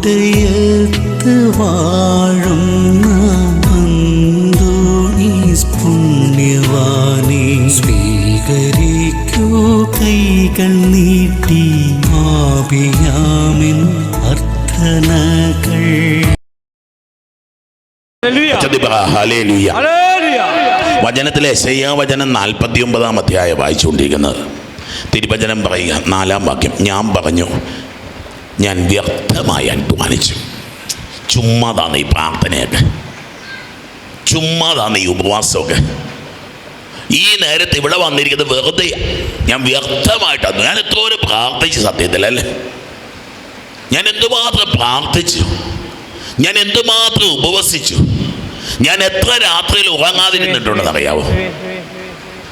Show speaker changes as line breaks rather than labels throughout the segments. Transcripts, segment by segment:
കോട്ടയത്ത് വാഴുന്ന അന്തോണീസ് പുണ്യവാനെ. സ്വീകരിക്കൂ കൈകൾ നീട്ടി ആപിയാമിൻ അർത്ഥനകൾ.
വചനത്തിലെ വചനം നാൽപ്പത്തി ഒമ്പതാം അധ്യായം വായിച്ചുകൊണ്ടിരിക്കുന്നത്. തിരുവചനം പറയുക നാലാം വാക്യം ഞാൻ പറഞ്ഞു ഞാൻ വ്യർത്ഥമായി അധ്വാനിച്ചു. ചുമ്മാതാണ് ഈ പ്രാർത്ഥനയൊക്കെ. ചുമ്മാതാണ് ഈ ഉപവാസമൊക്കെ. ഈ നേരത്തെ ഇവിടെ വന്നിരിക്കുന്നത് വെറുതെ ഞാൻ വ്യർത്ഥമായിട്ടാണ് ഞാൻ എത്രയോ പ്രാർത്ഥിച്ചു സത്യത്തിലല്ലേ ഞാൻ എന്തുമാത്രം പ്രാർത്ഥിച്ചു? ഞാൻ എന്തുമാത്രം ഉപവസിച്ചു? ഞാൻ എത്ര രാത്രിയിൽ ഉറങ്ങാതിരുന്നിട്ടുണ്ടെന്ന് അറിയാവോ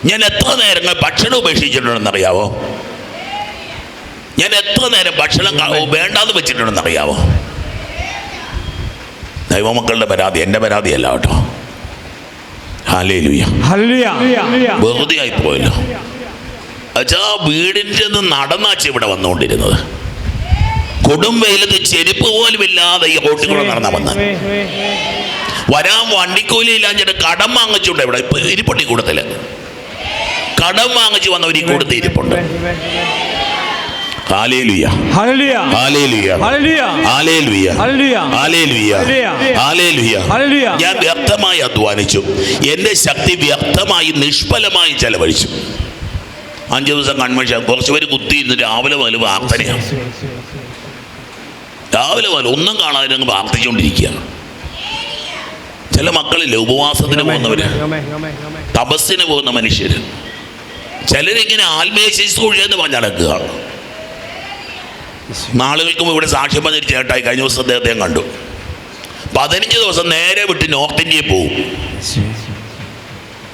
ഞാൻ എത്ര നേരങ്ങൾ ഭക്ഷണം ഉപേക്ഷിച്ചിട്ടുണ്ടെന്ന് അറിയാവോ ഞാൻ എത്ര നേരം ഭക്ഷണം വേണ്ടാന്ന് വെച്ചിട്ടുണ്ടെന്ന് അറിയാവോ? ദൈവമക്കളുടെ പരാതി എന്റെ പരാതിയല്ല കേട്ടോ.
ഹല്ലേലൂയ.
വെറുതെ ആയി പോയല്ലോ. അച്ഛാ വീടിന്റെ നിന്ന് നടന്നാച്ച ഇവിടെ വന്നുകൊണ്ടിരുന്നത്. കൊടും വെയിലത്ത് ചെരുപ്പ് പോലും ഇല്ലാതെ ഈ റോട്ടിൽ കൂടെ നടന്നാ വന്ന. വരാൻ വണ്ടിക്കൂലി ഇല്ലാഞ്ഞിട്ട് കടം വാങ്ങിച്ചുണ്ട് ഇവിടെ ഇപ്പൊ ഇരിപ്പുണ്ട് ഈ കൂട്ടത്തിൽ. കടം വാങ്ങിച്ചു വന്നവർ ഈ കൂട്ടത്തിൽ ഇരിപ്പുണ്ട്. ഞാൻ വ്യക്തമായി അധ്വാനിച്ചു എന്റെ ശക്തി വ്യക്തമായി നിഷ്ഫലമായി ചെലവഴിച്ചു അഞ്ചു ദിവസം കൺവെൻഷൻ കുറച്ച് പേര് ഇന്ന് രാവിലെ മുതൽ പ്രാർത്ഥനയാണ് രാവിലെ മുതൽ ഒന്നും കാണാതെ അങ്ങ് പ്രാർത്ഥിച്ചുകൊണ്ടിരിക്കുക ചില മക്കളില്ലേ ഉപവാസത്തിന് പോകുന്നവര് തപസ്സിന് പോകുന്ന മനുഷ്യർ ചിലരിങ്ങനെ ആത്മീയ ശിശു എന്ന് പറഞ്ഞ് നാളുകൾക്ക് ഇവിടെ സാക്ഷ്യം പറഞ്ഞൊരു ചേട്ടായി കഴിഞ്ഞ ദിവസം അദ്ദേഹത്തെ കണ്ടു. പതിനഞ്ച് ദിവസം നേരെ വിട്ട് നോർത്ത് ഇന്ത്യയിൽ പോവും.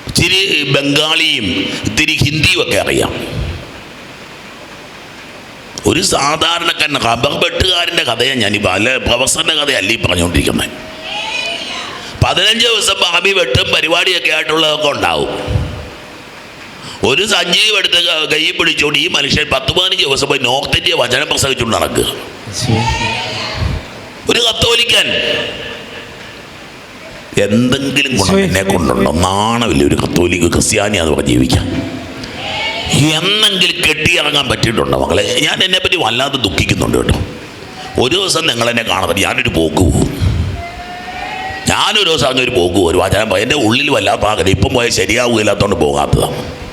ഇത്തിരി ബംഗാളിയും ഇത്തിരി ഹിന്ദിയും ഒക്കെ അറിയാം. ഒരു സാധാരണക്കാരൻ റബ്ബർ കഥയാണ് ഞാനിപ്പോൾ അല്ല പ്രൊഫസറിന്റെ കഥയല്ല ഈ പറഞ്ഞുകൊണ്ടിരിക്കുന്നത്. പതിനഞ്ച് ദിവസം ബാബി വെട്ടും പരിപാടിയൊക്കെ ആയിട്ടുള്ളതൊക്കെ ഉണ്ടാവും. ഒരു സഞ്ജീവ് എടുത്ത് ക- പിടിച്ചുകൊണ്ട് ഈ മനുഷ്യൻ പത്ത് പതിനഞ്ച് ദിവസം പോയി നോർത്ത് വചനം പ്രസംഗിച്ചുകൊണ്ട് നടക്കുക ഒരു കത്തോലിക്കൻ എന്തെങ്കിലും ഗുണം എന്നെ കൊണ്ടുണ്ടോ? നാണമില്ല ഒരു കത്തോലിക്ക് ക്രിസ്ത്യാനി അത് ജീവിക്കാം. എന്നെങ്കിലും കെട്ടിയിറങ്ങാൻ പറ്റിയിട്ടുണ്ടോ മക്കളെ? ഞാൻ എന്നെ എന്നെപ്പറ്റി വല്ലാതെ ദുഃഖിക്കുന്നുണ്ട് കേട്ടോ. ഒരു ദിവസം നിങ്ങളെന്നെ കാണാൻ ഞാനൊരു പോക്ക് പോകും ഞാനൊരു ദിവസം അങ്ങനെ ഒരു പോക്ക് പോകും ഒരു വചനം. എന്റെ ഉള്ളിൽ വല്ലാത്ത ആഗ്രഹം. ഇപ്പം പോയാൽ ശരിയാവുകയില്ലാത്തതുകൊണ്ട് പോകാത്തതാണ്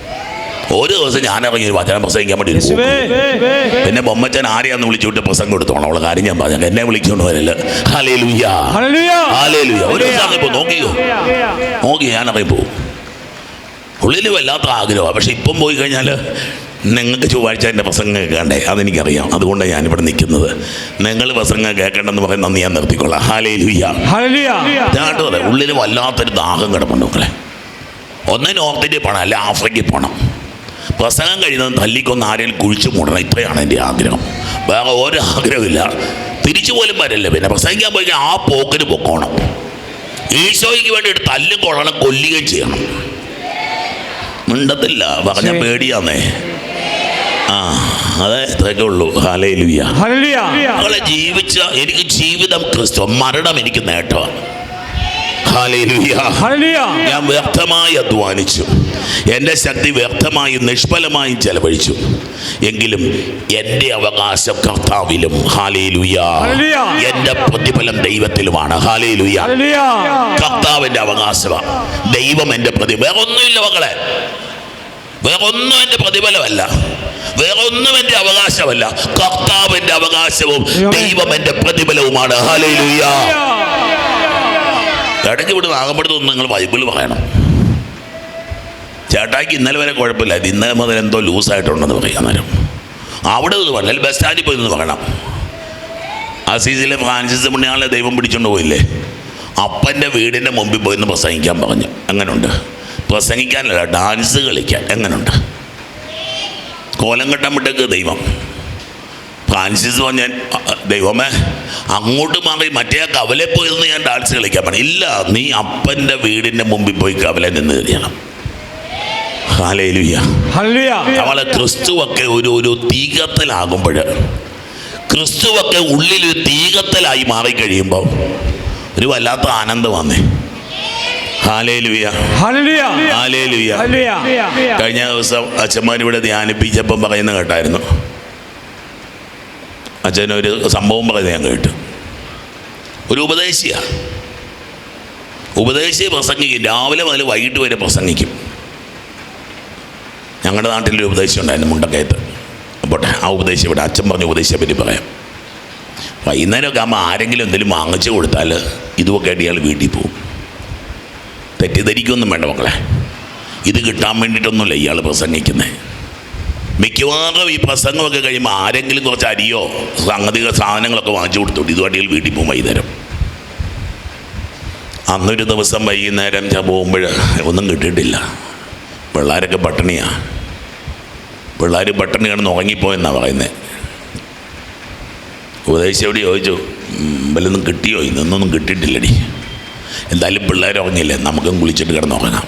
ഒരു ദിവസം ഞാൻ ഇറങ്ങി ഒരു വചനം പ്രസംഗിക്കാൻ വേണ്ടി. പിന്നെ ബൊമ്മച്ചൻ ആരെയാന്ന് വിളിച്ചുവിട്ട് പ്രസംഗം എടുത്തോണം അവളെ കാര്യം ഞാൻ പറഞ്ഞു. എന്നെ വിളിച്ചോണ്ട് വരല്ല ഒരു ദിവസം നോക്കിയോ നോക്കി ഞാൻ ഇറങ്ങി പോകും ഉള്ളിൽ വല്ലാത്ത ആഗ്രഹമാണ്. പക്ഷെ ഇപ്പം പോയി കഴിഞ്ഞാൽ നിങ്ങൾക്ക് ചൊവ്വാഴ്ച എന്റെ പ്രസംഗം കേൾക്കണ്ടേ. അതെനിക്കറിയാം. അതുകൊണ്ടാണ് ഞാനിവിടെ നിൽക്കുന്നത്. നിങ്ങൾ പ്രസംഗം കേൾക്കണ്ടെന്ന് പറയുന്ന നന്ദി ഞാൻ നിർത്തിക്കൊള്ളാം. ഹാലേ ലുയ്യ
ഹല്ലേലൂയ.
ഉള്ളിൽ വല്ലാത്തൊരു ദാഹം കിടപ്പുണ്ട് മക്കളെ. ഒന്ന് നോർത്ത് ഇന്ത്യ പോകണം അല്ല ആഫ്രിക്കയിൽ പോകണം പ്രസംഗം കഴിയുന്നത് തല്ലിക്കൊന്ന് ആരെങ്കിലും കുഴിച്ചു മൂടണം. ഇത്രയാണ് എന്റെ ആഗ്രഹം. വേറെ ഒരു ആഗ്രഹമില്ല തിരിച്ചു പോലും വരല്ല. പിന്നെ പ്രസംഗിക്കാൻ പോയി ആ പോക്കിന് പൊക്കോണം. ഈശോയ്ക്ക് വേണ്ടിയിട്ട് തല്ലും കൊള്ളണം കൊല്ലുകയും ചെയ്യണം. മിണ്ടത്തില്ല. പറഞ്ഞ പേടിയാന്നേ. ആ അതെ ഇത്രയൊക്കെ ഉള്ളൂ. ഹാലേ ലുയ്യ ജീവിച്ച എനിക്ക് ജീവിതം ക്രിസ്തു മരണം എനിക്ക് നേട്ടമാണ്. ഞാൻ വ്യക്തമായി അധ്വാനിച്ചു. എന്റെ ശക്തി വ്യക്തമായും നിഷ്ഫലമായും ചെലവഴിച്ചു. എങ്കിലും എന്റെ അവകാശം കർത്താവിലും ഹാലേലുയ. എന്റെ പ്രതിഫലം ദൈവത്തിലുമാണ്. ഹാലേലുയ. കർത്താവിന്റെ അവകാശമാണ്. ദൈവം എന്റെ പ്രതി വേറെ ഒന്നുമില്ല മകളെ വേറെ ഒന്നും എന്റെ പ്രതിഫലമല്ല. വേറെ ഒന്നും എന്റെ അവകാശമല്ല. കർത്താവിന്റെ അവകാശവും ദൈവം എന്റെ പ്രതിഫലവുമാണ്. ഹാലേലുയ ഇടയ്ക്ക് ഇവിടെ ആകപ്പെടുത്തൊന്നും നിങ്ങൾ ബൈബിൾ പറയണം. ചേട്ടായിക്ക് ഇന്നലെ വരെ കുഴപ്പമില്ല. ഇത് ഇന്നലെ മുതൽ എന്തോ ലൂസായിട്ടുണ്ടെന്ന് പറയാൻ നേരം അവിടെ ഇത് അല്ലെങ്കിൽ ബസ് സ്റ്റാൻഡിൽ പോയി നിന്ന് പറയണം. അസീസിലെ ഫ്രാൻസിസ് പുണ്യാളെ ദൈവം പിടിച്ചുകൊണ്ട് പോയില്ലേ? അപ്പന്റെ വീടിന്റെ മുമ്പിൽ പോയി നിന്ന് പ്രസംഗിക്കാൻ പറഞ്ഞു. അങ്ങനെയുണ്ട് പ്രസംഗിക്കാനല്ല ഡാൻസ് കളിക്കാൻ. എങ്ങനെയുണ്ട് കോലം കെട്ടാൻ വിട്ടേക്ക് ദൈവം. ഫ്രാൻസിസ് പറഞ്ഞ ദൈവമേ അങ്ങോട്ട് മാറി മറ്റേ കവലെ പോയി നിന്ന് ഞാൻ ഡാൻസ് കളിക്കാൻ പറഞ്ഞു. ഇല്ല നീ അപ്പന്റെ വീടിന്റെ മുമ്പിൽ പോയി കവലെ നിന്ന്
കഴിയണം
നമ്മളെ ക്രിസ്തുവൊക്കെ ഒരു ഒരു തീകത്തലാകുമ്പോൾ ക്രിസ്തുവൊക്കെ ഉള്ളിൽ ഒരു തീകത്തലായി മാറിക്കഴിയുമ്പോൾ ഒരു വല്ലാത്ത ആനന്ദം വന്നേ. ഹാലേലുയ്യ
ഹല്ലേലൂയ
ഹാലേലുയ്യ
ഹല്ലേലൂയ
കഴിഞ്ഞ ദിവസം അച്ഛന്മാരിവിടെ ധ്യാനിപ്പിച്ചപ്പം പറയുന്ന കേട്ടായിരുന്നു. അച്ഛനൊരു സംഭവം പറയുന്നത് ഞാൻ കേട്ടു. ഒരു ഉപദേശിയ. ഉപദേശി പ്രസംഗിക്കും. രാവിലെ മുതൽ വൈകിട്ട് വരെ പ്രസംഗിക്കും. ഞങ്ങളുടെ നാട്ടിലൊരു ഉപദേശം ഉണ്ടായിരുന്നു മുണ്ടക്കയത്ത്. പോട്ടെ ആ ഉപദേശം ഇവിടെ അച്ഛൻ പറഞ്ഞ ഉപദേശിയെ പറ്റി പറയാം. വൈകുന്നേരമൊക്കെ ആകുമ്പോൾ ആരെങ്കിലും എന്തെങ്കിലും വാങ്ങിച്ചു കൊടുത്താൽ ഇതുമൊക്കെ ആയിട്ട് ഇയാൾ വീട്ടിൽ പോകും. തെറ്റിദ്ധരിക്കൊന്നും വേണ്ട മക്കളെ. ഇത് കിട്ടാൻ വേണ്ടിയിട്ടൊന്നുമില്ല ഇയാൾ പ്രസംഗിക്കുന്നത് മിക്കവാറും ഈ പ്രസംഗമൊക്കെ കഴിയുമ്പോൾ ആരെങ്കിലും കുറച്ച് അരിയോ സംഗതികൾ സാധനങ്ങളൊക്കെ വാങ്ങിച്ചു കൊടുത്തോട്ട് ഇയാൾ വീട്ടിൽ പോകും വൈകുന്നേരം. അന്നൊരു ദിവസം വൈകുന്നേരം ഞാൻ പോകുമ്പോൾ ഒന്നും കിട്ടിയിട്ടില്ല. പിള്ളേരൊക്കെ പട്ടിണിയാണ് പിള്ളേർ പട്ടിണി ഉറങ്ങിപ്പോയെന്നാണ് പറയുന്നത് ഉപദേശിയോട് ചോദിച്ചു വല്ലൊന്നും കിട്ടിയോ? ഇന്നൊന്നും കിട്ടിയിട്ടില്ലടി. എന്തായാലും പിള്ളേർ ഉറങ്ങില്ലേ നമുക്കും കുളിച്ചിട്ട് കിടന്ന് ഉറങ്ങാം.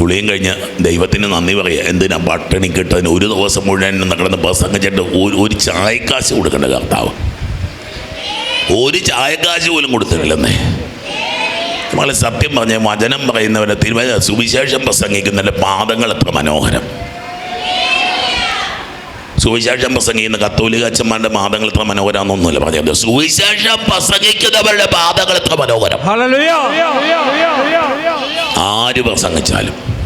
കുളിയും കഴിഞ്ഞ് ദൈവത്തിന് നന്ദി പറയുക. എന്തിനാ പട്ടിണി കിട്ടതിന് ഒരു ദിവസം മുഴുവൻ കിടന്ന് പ്രസംഗിച്ചിട്ട് ഒരു ഒരു ചായക്കാശ് കൊടുക്കേണ്ട കർത്താവ്. ഒരു ചായക്കാശ് പോലും കൊടുത്തിട്ടില്ലെന്നേ. നമ്മളെ സത്യം പറഞ്ഞ വചനം പറയുന്നവരെ തിരുവന സുവിശേഷം പ്രസംഗിക്കുന്നതിന്റെ പാദങ്ങൾ എത്ര മനോഹരം. സുവിശേഷം പ്രസംഗിക്കുന്ന കത്തോലിക അച്ഛന്മാരുടെ പാദങ്ങൾ എത്ര മനോഹരാന്നൊന്നുമില്ല പറഞ്ഞത് സുവിശേഷം പ്രസംഗിക്കുന്നവരുടെ പാദങ്ങൾ എത്ര മനോഹരം. ആര് പ്രസംഗിച്ചാലും.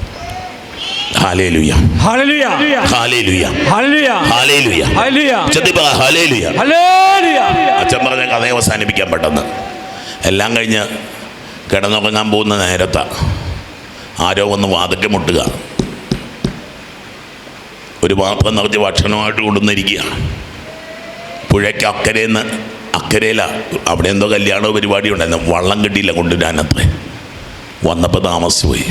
അച്ഛൻ പറഞ്ഞ കഥ അവസാനിപ്പിക്കാൻ പെട്ടെന്ന്. എല്ലാം കഴിഞ്ഞ് കിടന്നുറങ്ങാൻ പോകുന്ന നേരത്താണ് ആരോ ഒന്ന് വാതക്കെ മുട്ടുക. പാത്രം നിറച്ച് ഭക്ഷണമായിട്ട് കൊണ്ടുവന്നിരിക്കുകയാണ് പുഴയ്ക്ക് അക്കരയിൽ അക്കരയില അവിടെ എന്തോ കല്യാണ പരിപാടി ഉണ്ടായിരുന്നു വള്ളം കിട്ടിയില്ല കൊണ്ടുവരാനത്രേ. വന്നപ്പോൾ താമസിച്ചു പോയി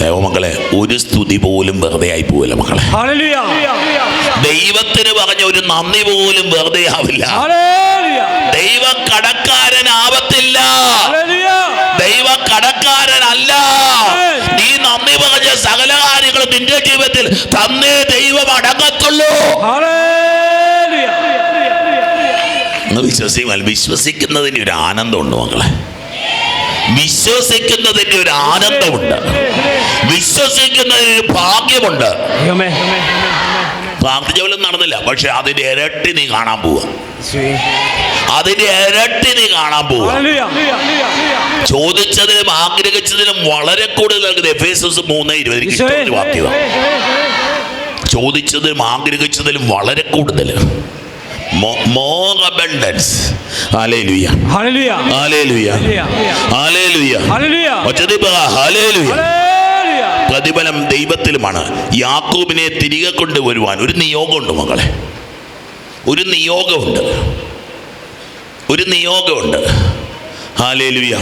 ദൈവമക്കളെ ഒരു സ്തുതി പോലും വെറുതെ ആയി പോവില്ല മക്കളെ ദൈവത്തിന് പറഞ്ഞ ഒരു നന്ദി പോലും വെറുതെ ആവില്ല. ദൈവ കടക്കാരനാവത്തില്ല ദൈവ കടക്കാരനല്ല സകല കാര്യങ്ങളും നിന്റെ ജീവിതത്തിൽ തന്നേ ദൈവം അടങ്ങത്തുള്ളൂ.
ഹല്ലേലൂയ.
എന്ന് വിശ്വസിക്കാൻ വിശ്വസിക്കുന്നതിന് ഒരു ആനന്ദമുണ്ട് മക്കളെ. വിശ്വസിക്കുന്നതിന് ഒരു ആനന്ദമുണ്ട്. വിശ്വസിക്കുന്നതിന് ഒരു ഭാഗ്യമുണ്ട്.
പ്രാർത്ഥിച്ചവലും
പ്രാർത്ഥിച്ച പോലും നടന്നില്ല പക്ഷെ അതിന്റെ ഇരട്ടി നീ കാണാൻ പോവുക അതിന്റെ ഇരട്ടി നീ കാണാൻ പോകും
ചോദിച്ചതിലും
ചോദിച്ചതിനും ആഗ്രഹിച്ചതിനും വളരെ കൂടുതൽ നൽകുന്നത് എഫ് എസ് മൂന്ന് ചോദിച്ചതിലും ആഗ്രഹിച്ചതിലും വളരെ കൂടുതൽ. More abundance hallelujah
hallelujah.
Hallelujah hallelujah
hallelujah.
ഒച്ചത്തിൽ പറ ഹാലേലുയ
ഹല്ലേലൂയ.
പ്രതിഫലം ദൈവത്തിലുമാണ്. യാക്കൂബിനെ തിരികെ കൊണ്ടുവരുവാൻ ഒരു നിയോഗമുണ്ട് മകളെ. ഒരു നിയോഗമുണ്ട് ഒരു നിയോഗമുണ്ട് ഹാലേലുയ
ഹല്ലേലൂയ
ഹാലേലുയ
ഹല്ലേലൂയ
ഉച്ചത്തിൽ പറ ഹാലേലുയ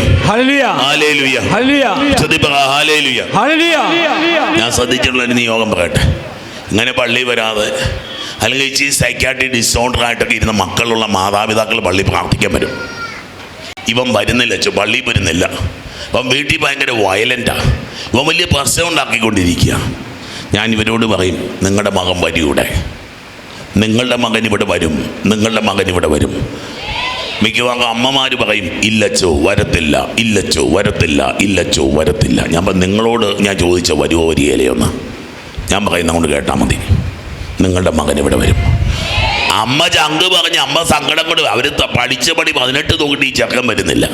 നിയോഗമുണ്ട്.
ഞാൻ ശ്രദ്ധിച്ചിട്ടുള്ള ഒരു നിയോഗം പറയട്ടെ. ഇങ്ങനെ പള്ളി വരാതെ അല്ലെങ്കിൽ ഇച്ചിരി സൈക്കാട്രി ഡിസോർഡർ ആയിട്ടൊക്കെ ഇരുന്ന മക്കളുള്ള മാതാപിതാക്കൾ പള്ളി പ്രാർത്ഥിക്കാൻ വരും. ഇവൻ വരുന്നില്ല ചോ പള്ളി വരുന്നില്ല. അവൻ വീട്ടിൽ ഭയങ്കര വയലന്റാണ് ഇവൻ വലിയ പ്രശ്നം ഉണ്ടാക്കിക്കൊണ്ടിരിക്കുക. ഞാൻ ഇവരോട് പറയും നിങ്ങളുടെ മകൻ വരൂടെ നിങ്ങളുടെ മകൻ ഇവിടെ വരും. നിങ്ങളുടെ മകൻ ഇവിടെ വരും. മിക്കവാറും അമ്മമാർ പറയും ഇല്ലച്ചോ വരത്തില്ല ഇല്ലച്ചോ വരത്തില്ല ഇല്ലച്ചോ വരത്തില്ല. ഞാൻ പറഞ്ഞു നിങ്ങളോട് ഞാൻ ചോദിച്ച വരുവോ വരികയിലെയൊന്ന് ഞാൻ പറയുന്ന കൊണ്ട് കേട്ടാൽ മതി. നിങ്ങളുടെ മകൻ ഇവിടെ വരും. അമ്മ ചങ്ക് പറഞ്ഞ് അമ്മ സങ്കടം കൊണ്ട് അവർ പഠിച്ച പടി പതിനെട്ട് നോക്കിയിട്ട് ഈ ചക്കൻ വരുന്നില്ല.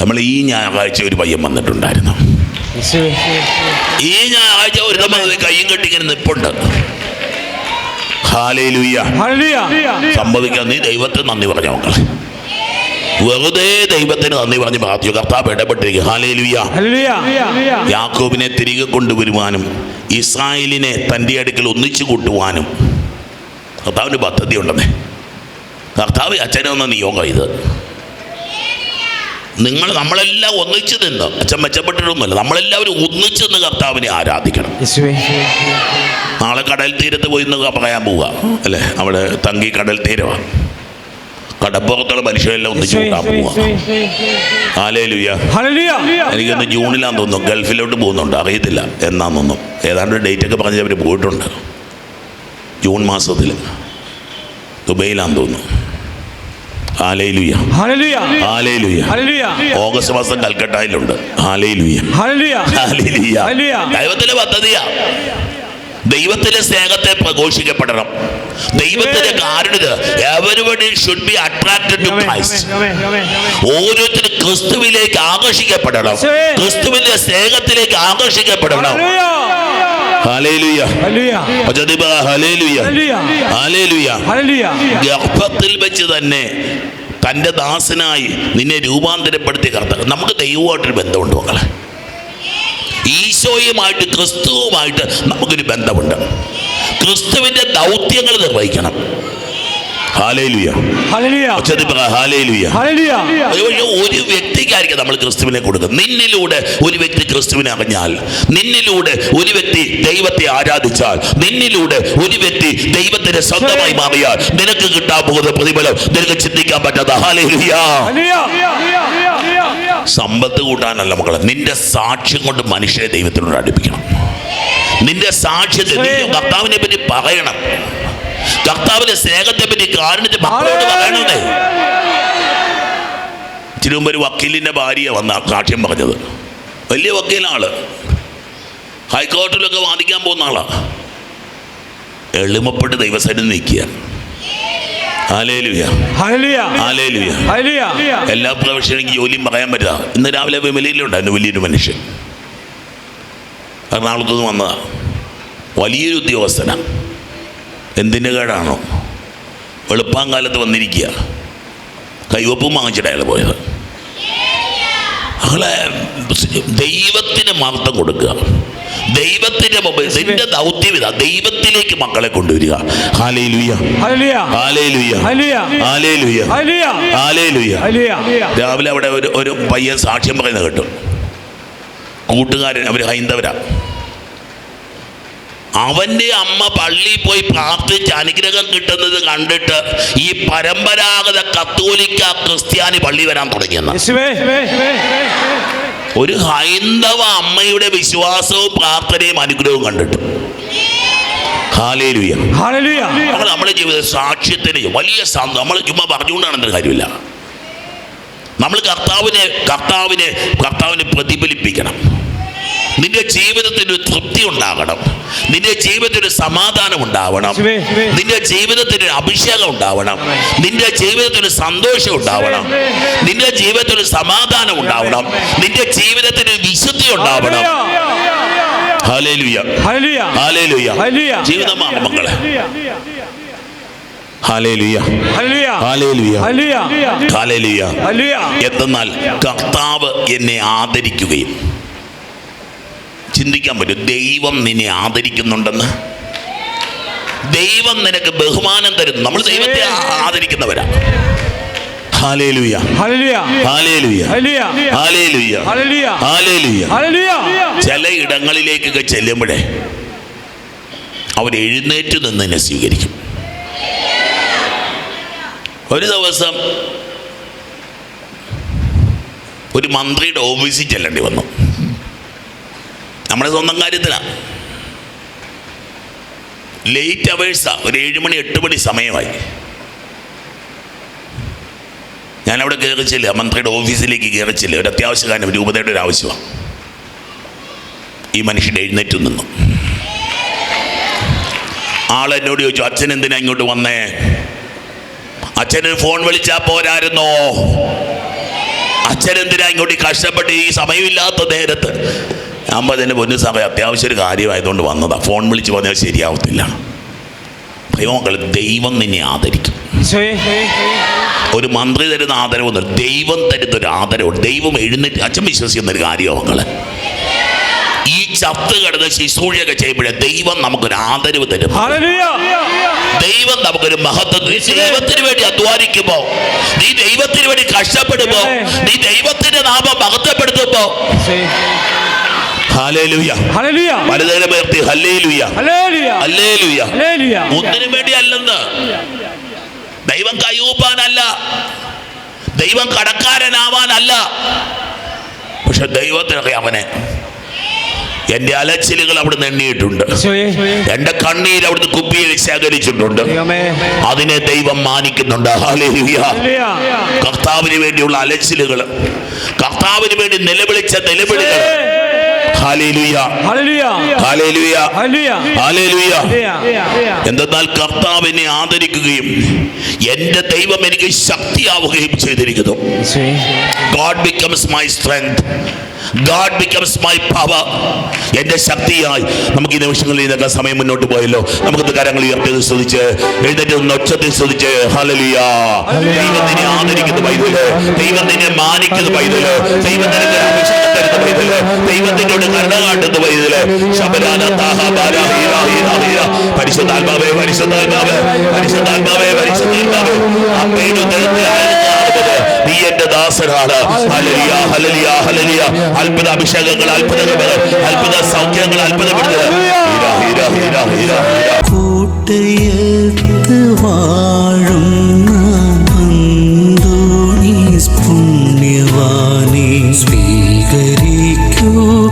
നമ്മൾ ഈ ഞായറാഴ്ച ഒരു പയ്യൻ വന്നിട്ടുണ്ടായിരുന്നു. ഈ ഞായറാഴ്ച ഒരു നമ്മൾ കയ്യും കെട്ടിങ്ങനെ നിപ്പുണ്ട്. സംഭവിക്കാൻ നീ ദൈവത്തിന് നന്ദി പറഞ്ഞ മക്കളെ. വെറുതെ ദൈവത്തിന് നന്ദി പറഞ്ഞ് പ്രാർത്ഥിച്ചു കർത്താവ് ഇടപെട്ടിരിക്കും
ഹല്ലേലൂയ.
യാക്കോബിനെ തിരികെ കൊണ്ടുവരുവാനും ഇസ്രായേലിനെ തന്റെ അടുക്കൽ ഒന്നിച്ചു കൂട്ടുവാനും കർത്താവിന് പദ്ധതി ഉണ്ടെന്നേ കർത്താവ് അച്ഛനെന്ന നിയോഗം ഇത്. നിങ്ങൾ നമ്മളെല്ലാം ഒന്നിച്ചു നിന്ന് അച്ഛൻ മെച്ചപ്പെട്ടിട്ടൊന്നുമല്ല നമ്മളെല്ലാവരും ഒന്നിച്ചു നിന്ന് കർത്താവിനെ ആരാധിക്കണം. നാളെ കടൽ തീരത്ത് പോയി എന്ന് പറയാൻ പോവുക അല്ലേ? അവിടെ തങ്കി കടൽ തീരമാണ് കടപ്പുറത്തുള്ള മനുഷ്യരെല്ലാം ഒന്നിച്ചു കൂട്ടാൻ പോവുക എനിക്കൊന്ന് ജൂണിലാന്ന് തോന്നുന്നു. ഗൾഫിലോട്ട് പോകുന്നുണ്ട്. അറിയത്തില്ല. എന്നാന്നൊന്നും ഏതാണ്ട് ഡേറ്റ് ഒക്കെ പറഞ്ഞ് അവർ പോയിട്ടുണ്ട്. ജൂൺ മാസത്തിൽ ദുബൈയിലാന്ന് തോന്നുന്നു. ഓഗസ്റ്റ് മാസം കൽക്കട്ടയിലുണ്ട്. ദൈവത്തിന്റെ പദ്ധതിയാ. ദൈവത്തിന്റെ സ്നേഹത്തെ പ്രഘോഷിക്കപ്പെടണം. ദൈവത്തിന്റെ കാരുണ്യത everybody should be attracted to Christ ഓരോരുത്തരും ക്രിസ്തുവിലേക്ക് ആകർഷിക്കപ്പെടണം. ക്രിസ്തുവിന്റെ സ്നേഹത്തിലേക്ക് ആകർഷിക്കപ്പെടണം. ഗർഭത്തിൽ വെച്ച് തന്നെ തന്റെ ദാസനായി നിന്നെ രൂപാന്തരപ്പെടുത്തി കർത്താവ്. നമുക്ക് ദൈവമായിട്ടൊരു ബന്ധമുണ്ട് മക്കളെ. ഈശോയുമായിട്ട് ക്രിസ്തുവുമായിട്ട് നമുക്കൊരു ബന്ധമുണ്ട്. ക്രിസ്തുവിന്റെ ദൗത്യങ്ങൾ നിർവഹിക്കണം. ഒരു വ്യക്തിക്കായിരിക്കും നമ്മൾ ക്രിസ്തുവിനെ കൊടുക്കുന്നത് നിന്നിലൂടെ ഒരു വ്യക്തി ക്രിസ്തുവിനെ അറിഞ്ഞാൽ നിന്നിലൂടെ ഒരു വ്യക്തി ദൈവത്തെ ആരാധിച്ചാൽ നിന്നിലൂടെ ഒരു വ്യക്തി ദൈവത്തിന്റെ സ്വന്തമായി മാറിയാൽ നിനക്ക് കിട്ടാൻ പോകുന്ന പ്രതിഫലം നിനക്ക് ചിന്തിക്കാൻ പറ്റാത്ത. ഹാലേലുയാ സമ്പത്ത് കൂട്ടാനല്ല മക്കളെ. നിന്റെ സാക്ഷ്യം കൊണ്ട് മനുഷ്യരെ ദൈവത്തിനോട് അടുപ്പിക്കണം. നിന്റെ സാക്ഷ്യത്തെ നീ കർത്താവിനെ പറ്റി പറയണം. കർത്താവിന്റെ സ്നേഹത്തെ പറ്റി കാരണത്തെ മക്കളോട് പറയണമേ ഇച്ചിരി മുമ്പ് ഒരു വക്കീലിന്റെ ഭാര്യ വന്ന സാക്ഷ്യം പറഞ്ഞത്. വലിയ വക്കീലാണ് ഹൈക്കോർട്ടിലൊക്കെ വാദിക്കാൻ പോകുന്ന ആളാ. എളിമപ്പെട്ട് ദൈവസേന നിൽക്കുക. എല്ലാ പ്രൊഫഷനും എനിക്ക് ജോലിയും പറയാൻ പറ്റില്ല ഇന്ന് രാവിലെ വിമലയിലുണ്ടായിരുന്നു വലിയൊരു മനുഷ്യൻ. എറണാകുളത്ത് നിന്ന് വന്നതാ. വലിയൊരു ഉദ്യോഗസ്ഥനാണ് എന്തിന്റെ കേടാണോ? വെളുപ്പാങ്കാലത്ത് വന്നിരിക്കുക. കൈവപ്പും വാങ്ങിച്ചിട്ട് അയാൾ പോയത്. അയാളെ ദൈവത്തിന് മഹത്വം കൊടുക്കുക. ദൈവത്തിന്റെ മുമ്പിൽ നിന്റെ ദൗത്യം ഇതാ ദൈവത്തിലേക്ക് മക്കളെ കൊണ്ടുവരിക. രാവിലെ അവിടെ ഒരു ഒരു പയ്യൻ സാക്ഷ്യം പറയുന്നത് കേട്ടു. കൂട്ടുകാരൻ അവർ ഹൈന്ദവരാ. അവന്റെ അമ്മ പള്ളിയിൽ പോയി പ്രാർത്ഥിച്ച് അനുഗ്രഹം കിട്ടുന്നത് കണ്ടിട്ട് ഈ പരമ്പരാഗത കത്തോലിക്ക ക്രിസ്ത്യാനി പള്ളി വരാൻ തുടങ്ങിയെന്ന്.
യേശുവേ.
ഒരു ഹൈന്ദവ അമ്മയുടെ വിശ്വാസവും പ്രാർത്ഥനയും അനുഗ്രഹവും കണ്ടിട്ട്. നമ്മൾ നമ്മുടെ ജീവിത സാക്ഷ്യത്തിന് വലിയ നമ്മൾ ചുമ്മാ പറഞ്ഞുകൊണ്ടാണെന്നൊരു കാര്യമില്ല. നമ്മൾ കർത്താവിനെ കർത്താവിനെ കർത്താവിനെ പ്രതിഫലിപ്പിക്കണം. നിന്റെ ജീവിതത്തിന് ഒരു തൃപ്തി ഉണ്ടാകണം. നിന്റെ ജീവിതത്തിന് ഒരു സമാധാനം ഉണ്ടാവണം. നിന്റെ ജീവിതത്തിന് ഒരു അഭിഷേകം ഉണ്ടാവണം. നിന്റെ ജീവിതത്തിന് ഒരു സന്തോഷം ഉണ്ടാവണം. നിന്റെ ജീവിതത്തിന് ഒരു സമാധാനം ഉണ്ടാവണം. നിന്റെ ജീവിതത്തിന് ഒരു വിശുദ്ധി ഉണ്ടാവണം. ജീവിതമാണ് മക്കളെ. എന്തെന്നാൽ കർത്താവ് എന്നെ ആദരിക്കുകയും ചിന്തിക്കാൻ പറ്റും. ദൈവം നിന്നെ ആദരിക്കുന്നുണ്ടെന്ന്. ദൈവം നിനക്ക് ബഹുമാനം തരുന്നു നമ്മൾ ദൈവത്തെ ആദരിക്കുന്നവരാ. ചില ഇടങ്ങളിലേക്കൊക്കെ ചെല്ലുമ്പോഴേ അവർ എഴുന്നേറ്റ് നിന്ന് എന്നെ സ്വീകരിക്കും. ഒരു ദിവസം ഒരു മന്ത്രിയുടെ ഓഫീസിൽ ചെല്ലേണ്ടി വന്നു. നമ്മുടെ സ്വന്തം കാര്യത്തിലാണ് ലേറ്റ് അവേഴ്സാ ഒരു ഏഴ് മണി എട്ട് മണി സമയമായി. ഞാനവിടെ കയറിച്ചില്ല മന്ത്രിയുടെ ഓഫീസിലേക്ക് കയറിച്ചില്ല ഒരു അത്യാവശ്യ കാര്യം രൂപതയുടെ ഒരു ആവശ്യമാണ്. ഈ മനുഷ്യൻ എഴുന്നേറ്റ് നിന്നു. ആളെന്നോട് ചോദിച്ചു അച്ഛൻ എന്തിനാ ഇങ്ങോട്ട് വന്നേ? അച്ഛന് ഫോൺ വിളിച്ചാൽ പോരായിരുന്നോ? അച്ഛൻ എന്തിനാ ഇങ്ങോട്ട് കഷ്ടപ്പെട്ട് ഈ സമയമില്ലാത്ത നേരത്ത് ഞാൻ തന്നെ പൊന്നു സമയം അത്യാവശ്യം ഒരു കാര്യമായതുകൊണ്ട് വന്നതാണ് ഫോൺ വിളിച്ച് പറഞ്ഞാൽ ശരിയാവത്തില്ല. ദൈവമക്കൾ ദൈവം നിന്നെ ആദരിക്കും. ഒരു മന്ത്രി തരുന്ന ആദരവൊന്നും ദൈവം തരുന്ന ഒരു ആദരവും ദൈവം എഴുന്നേറ്റ് അച്ഛൻ വിശ്വസിക്കുന്ന ഒരു കാര്യമാണ് മക്കളെ. ഈ ചത്ത് കിടന്ന് ശുശ്രൂഷയൊക്കെ ചെയ്യുമ്പോഴേ ദൈവം നമുക്കൊരു ആദരവ് തരും. ദൈവം നമുക്കൊരു മഹത്വം നീ ദൈവത്തിന് വേണ്ടി അധ്വാനിക്കുമ്പോ നീ ദൈവത്തിന് വേണ്ടി കഷ്ടപ്പെടുമ്പോ നീ ദൈവത്തിന്റെ നാമം മഹത്വപ്പെടുത്തുമ്പോ ഹല്ലേലൂയ.
ഹല്ലേലൂയ.
ഒന്നിനു വേണ്ടി അല്ലെന്ന് ദൈവം കയ്യൂപ്പാനല്ല. ദൈവം കടക്കാരനാവാനല്ല. പക്ഷെ ദൈവത്തിനൊക്കെ അവനെ. എന്റെ അലച്ചിലുകൾ അവിടുന്ന് എണ്ണിയിട്ടുണ്ട്. എന്റെ കണ്ണീർ അവിടുന്ന് കുപ്പിയിൽ ശേഖരിച്ചിട്ടുണ്ട്. അതിനെ ദൈവം മാനിക്കുന്നുണ്ട്. കർത്താവിന് വേണ്ടിയുള്ള അലച്ചിലുകൾ. കർത്താവിന് വേണ്ടി നിലവിളിച്ച നിലവിളികൾ. ഹാലേലുയ. കർത്താവ്
എന്നെ
എന്തെന്നാൽ ആദരിക്കുകയും എന്റെ ദൈവം എനിക്ക് ശക്തിയാവുകയും ചെയ്തിരിക്കുന്നു. God becomes my strength God becomes my power എന്റെ ശക്തിയായി. നമുക്ക് ഈ നിമിഷങ്ങളിൽ നിന്നൊക്കെ സമയം മുന്നോട്ട് പോയല്ലോ. നമുക്ക് കരങ്ങൾ ഉയർത്തി ശ്രദ്ധിച്ച് എഴുന്നേറ്റ് ഒച്ചത്തിൽ ശ്രദ്ധിച്ച് ഹലലിയ ദൈവത്തിനെ ആദരിക്കുന്ന പൈതൽ. ദൈവത്തിനെ മാനിക്കുന്ന പൈതൽ. ദൈവത്തിന് അഭിഷേകം തരുന്ന പൈതൽ. ദൈവത്തിനോട് കരുണ കാട്ടുന്ന പൈതൽ. ശബരാന താഹ ബാല ഹീര ഹീര ഹീര പരിശുദ്ധാത്മാവേ പരിശുദ്ധാത്മാവേ പരിശുദ്ധാത്മാവേ പരിശുദ്ധാത്മാവേ. അമ്മയുടെ നീ എന്റെ ദാസനാണ്. ഹല്ലേലൂയ. ഹല്ലേലൂയ ഹല്ലേലൂയ അത്ഭുത അഭിഷേകങ്ങൾ അത്ഭുത അത്ഭുത സൗഖ്യങ്ങൾ അത്ഭുത വിടുതൽ ഹീര ഹീര ഹീര ഹീര ഹീര.
കൂട്ടയത്ത് വാഴുന്ന അന്തോണീസ് പുണ്യവാനെ സ്വീകരിക്കൂ.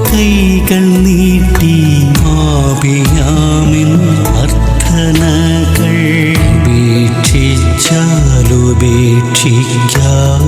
കൈകൾ നീട്ടി ആപിയാ ശിക്ഷിക്കാം